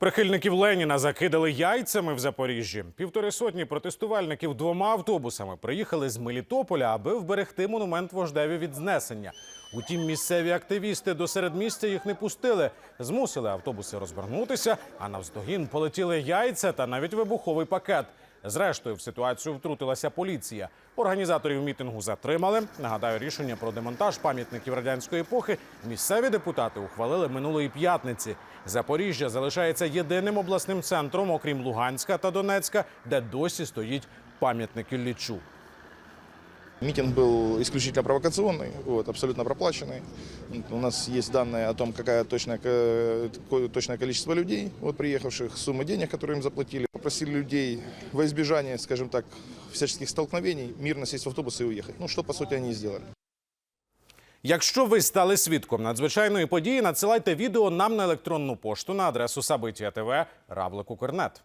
Прихильників Леніна закидали яйцями в Запоріжжі. Півтори сотні протестувальників двома автобусами приїхали з Мелітополя, аби вберегти монумент вождеві від знесення. Утім, місцеві активісти до середмістя їх не пустили, змусили автобуси розвернутися, а навздогін полетіли яйця та навіть вибуховий пакет. Зрештою, в ситуацію втрутилася поліція. Організаторів мітингу затримали. Нагадаю, рішення про демонтаж пам'ятників радянської епохи місцеві депутати ухвалили минулої п'ятниці. Запоріжжя залишається єдиним обласним центром, окрім Луганська та Донецька, де досі стоїть пам'ятник Іллічу. Митинг был исключительно провокационный, вот, абсолютно проплаченный. У нас есть данные о том, какое точное, ко- какое точное количество людей, вот, приехавших, суммы денег, которые им заплатили. Попросили людей во избежание, скажем так, всяческих столкновений, мирно сесть в автобус и уехать. Ну, что, по сути, они и сделали. Якщо ви стали свідком надзвичайної події, надсилайте відео нам на електронну пошту на адресу Сабиття ТВ Равлик Укрнет.